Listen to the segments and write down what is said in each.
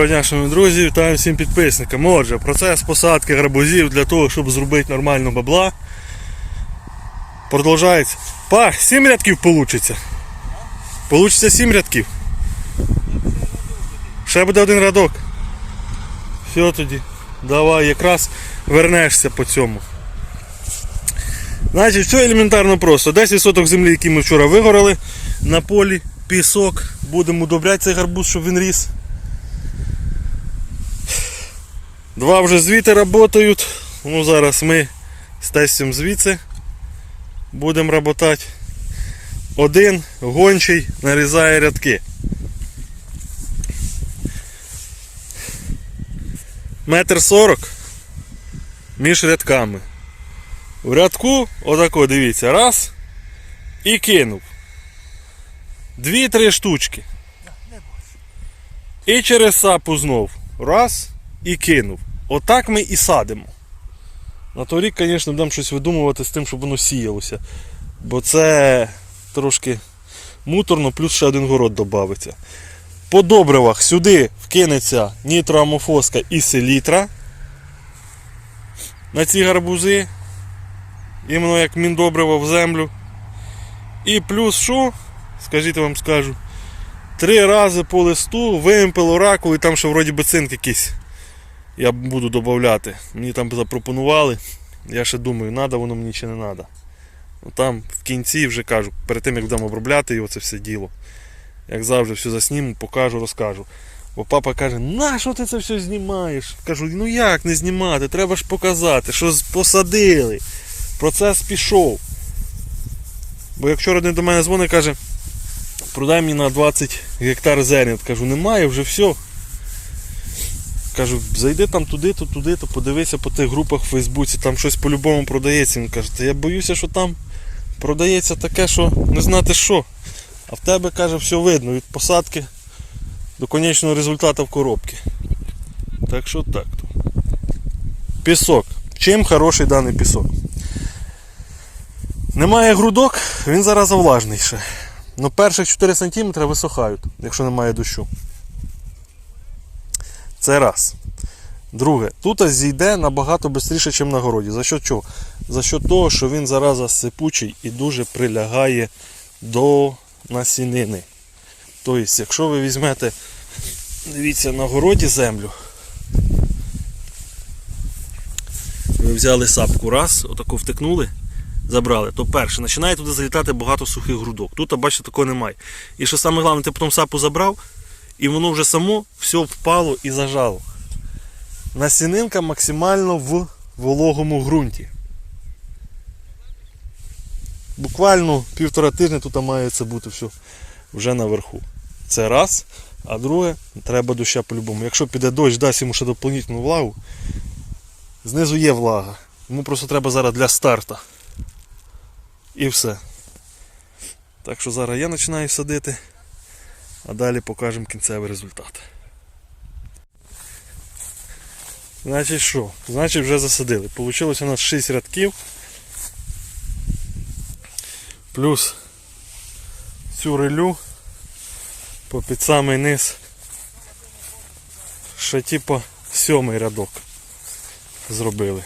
Доброго дня, шановні друзі, вітаю всім підписникам. Отже, процес посадки гарбузів для того, щоб зробити нормально бабла. Продовжається. Па, 7 рядків получиться. Получиться 7 рядків. Ще буде один рядок. Все тоді. Давай, якраз вернешся по цьому. Значить, все елементарно просто. 10 соток землі, які ми вчора вигорали на полі, пісок. Будемо удобряти цей гарбуз, щоб він ріс. Два вже звідти працюють. Ну, зараз ми з тестем звідси будемо працювати. Один гончий нарізає рядки. Метр сорок між рядками. В рядку, отако, дивіться, раз і кинув. Дві-три штучки. І через сапу знов. Раз і кинув. Отак ми і садимо. На той рік, звісно, будемо щось видумувати з тим, щоб воно сіялося. Бо це трошки муторно, плюс ще один город додається. По добривах сюди вкинеться нітроамофоска і селітра на ці гарбузи. Іменно як міндобриво в землю. І плюс що, скажіть вам скажу, три рази по листу вимпел оракул і там ще вроді би цинк якийсь. Я буду додавати. Мені там запропонували. Я ще думаю, треба воно мені чи не треба. Ну, там в кінці вже кажу, перед тим як будемо обробляти його це все діло. Як завжди, все засніму, покажу, розкажу. Бо папа каже, на що ти це все знімаєш? Кажу, ну як не знімати? Треба ж показати, що посадили. Процес пішов. Бо як вчора один до мене дзвонить, каже, продай мені на 20 гектар зерня. Кажу, немає, вже все. Кажу, зайди там туди-то, туди-то, подивися по тих групах в Фейсбуці, там щось по-любому продається. Він каже, та я боюся, що там продається таке, що не знати що. А в тебе, каже, все видно від посадки до конечного результату в коробці. Так що так то. Пісок. Чим хороший даний пісок? Немає грудок, він зараз влажний ще. Ну перших 4 см висохають, якщо немає дощу. Це раз. Друге, тут зійде набагато швидше, ніж на городі. За що чого? За що того, що він зараза сипучий і дуже прилягає до насінини. Тобто, якщо ви візьмете, дивіться, на городі землю, ви взяли сапку раз, отаку втикнули, забрали, то перше, починає туди залітати багато сухих грудок. Тут, бачите, такого немає. І що саме головне, ти потім сапу забрав, і воно вже само все впало і зажало. Насінинка максимально в вологому ґрунті. Буквально півтора тижня тут має це бути все вже наверху. Це раз. А друге, треба доща по-любому. Якщо піде дощ, дасть йому ще доповнительну влагу. Знизу є влага. Йому просто треба зараз для старта. І все. Так що зараз я починаю садити, а далі покажемо кінцевий результат. Значить що? Значить вже засадили. Получилось у нас 6 рядків. Плюс цю релю по під самий низ. Ще типа сьомий рядок зробили.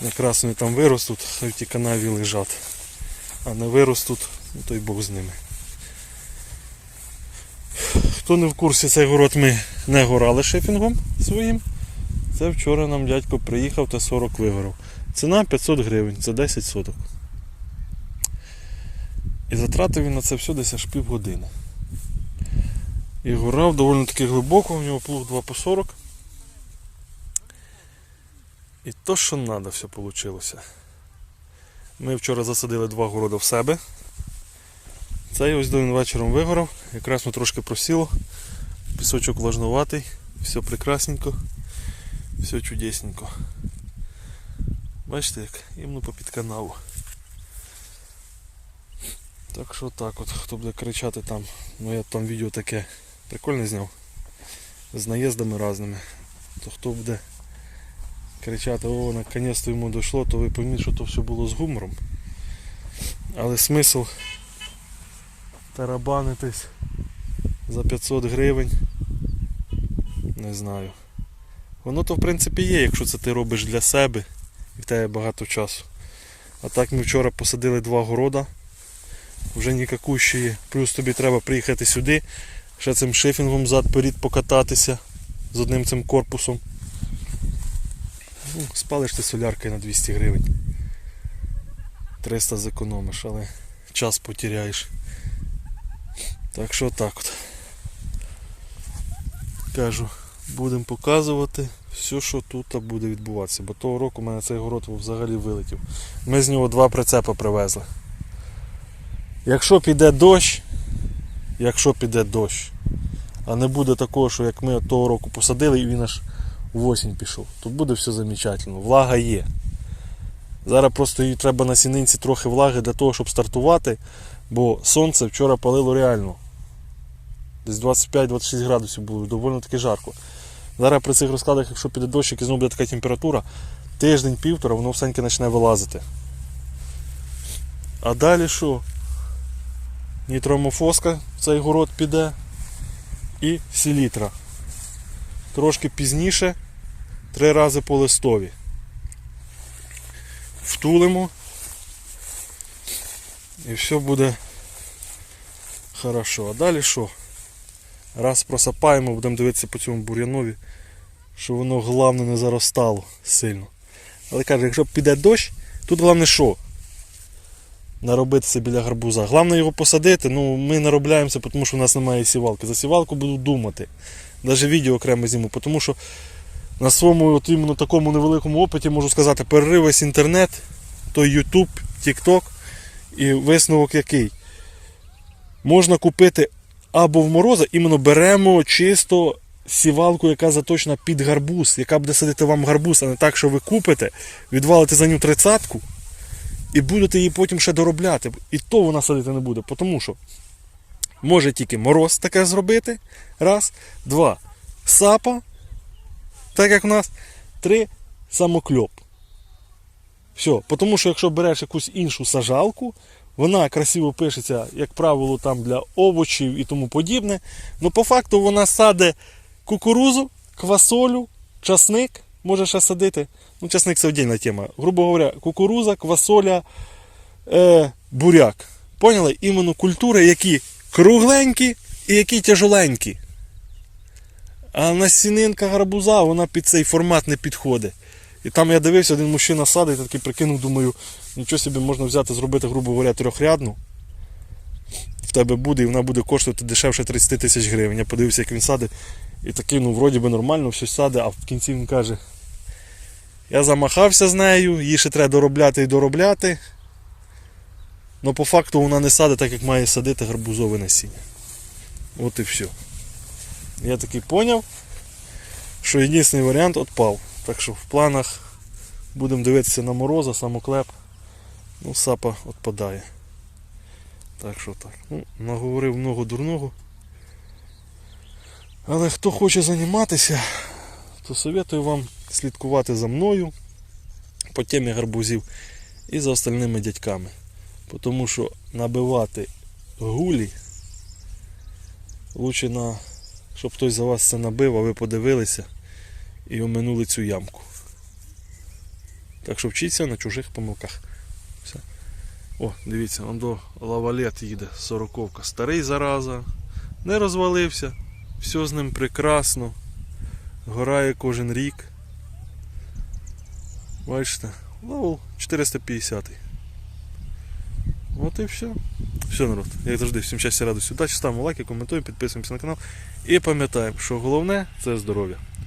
Якраз вони там виростуть, хай в ті канаві лежать. А не виростуть, ну то й Бог з ними. Хто не в курсі, цей город ми не горали шифінгом своїм. Це вчора нам дядько приїхав та 40 вигорав. Ціна 500 гривень за 10 соток. І затратив він на це все десь аж півгодини. І горав доволі таки глибоко, у нього плуг 2 по 40. І то, що треба, все вийшло. Ми вчора засадили два городи в себе. Цей ось до він вечором вигорав, якраз ми трошки просіло. Пісочок влажнуватий, все прекрасненько, все чудесненько. Бачите як? Іменно попід канаву. Так що так от, хто буде кричати там, ну я там відео таке прикольне зняв. З наїздами різними. То хто буде кричати, о, наконець-то йому дійшло, то ви пойміть, що то все було з гумором. Але смисл тарабанитись за 500 гривень Не знаю. Воно то в принципі є, якщо це ти робиш для себе і в тебе багато часу. А так ми вчора посадили два города. Вже нікакущі. Плюс тобі треба приїхати сюди, ще цим шифінгом зад перед покататися з одним цим корпусом. Ну, спалиш ти соляркою на 200 гривень. 300 зекономиш, але час потеряєш. Так що так от. Кажу, будемо показувати все, що тут буде відбуватися. Бо того року у мене цей город взагалі вилетів. Ми з нього два прицепи привезли. Якщо піде дощ, якщо піде дощ, а не буде такого, що як ми того року посадили і він аж в осінь пішов, то буде все замечательно. Влага є. Зараз просто їй треба на сінинці трохи влаги для того, щоб стартувати, бо сонце вчора палило реально. Десь 25-26 градусів було, доволі таки жарко. Зараз при цих розкладах, якщо піде дощ і знову буде така температура, тиждень-півтора воно всеньке почне вилазити. А далі що? Нітромофоска в цей город піде і селітра. Трошки пізніше, три рази по листові. Втулимо і все буде хорошо. А далі що? Раз просапаємо, будемо дивитися по цьому бур'янові, що воно головне не заростало сильно. Але каже, якщо піде дощ, тут головне що? Наробитися біля гарбуза. Головне його посадити, ну ми наробляємося, тому що в нас немає сівалки. За сівалку буду думати. Навіть відео окремо зніму, тому що на своєму от іменно такому невеликому опиті можу сказати, перерив весь інтернет, той YouTube, TikTok і висновок який. Можна купити або в мороза, іменно беремо чисто сівалку, яка заточена під гарбуз, яка буде садити вам гарбуз, а не так, що ви купите, відвалите за нього тридцятку і будете її потім ще доробляти. І то вона садити не буде, тому що може тільки мороз таке зробити. Раз, два. Сапа, так як у нас, три самокльоп. Все, тому що якщо береш якусь іншу сажалку, вона красиво пишеться, як правило, там для овочів і тому подібне. Ну, по факту вона саде кукурузу, квасолю, часник, може ще садити. Ну, часник це отдільна тема. Грубо говоря, кукуруза, квасоля, е, буряк. Поняли? Іменно культури, які кругленькі і які тяжоленькі. А насінинка гарбуза, вона під цей формат не підходить. І там я дивився, один мужчина садить, такий прикинув, думаю, нічого собі можна взяти, зробити, грубо говоря, трьохрядну. В тебе буде, і вона буде коштувати дешевше 30 тисяч гривень. Я подивився, як він садить. І такий, ну, вроді би нормально, щось садить, а в кінці він каже. Я замахався з нею, її ще треба доробляти і доробляти. Ну по факту вона не садить так, як має садити гарбузове насіння. От і все. Я такий поняв, що єдиний варіант відпав. Так що в планах будемо дивитися на мороза, самоклеп. Ну, сапа відпадає. Так що так. Ну, наговорив много дурного. Але хто хоче займатися, то советую вам слідкувати за мною по темі гарбузів і за остальними дядьками. Тому що набивати гулі лучше на, щоб хтось за вас це набив, а ви подивилися і оминули цю ямку. Так що вчіться на чужих помилках. Все. О, дивіться, он до лавалет їде, сороковка. Старий зараза, не розвалився, все з ним прекрасно. Горає кожен рік. Бачите, лавол 450. От і все. Все, народ. Як завжди, всім щастя, радості, удачі, ставимо лайки, коментуємо, підписуємося на канал. І пам'ятаємо, що головне це здоров'я.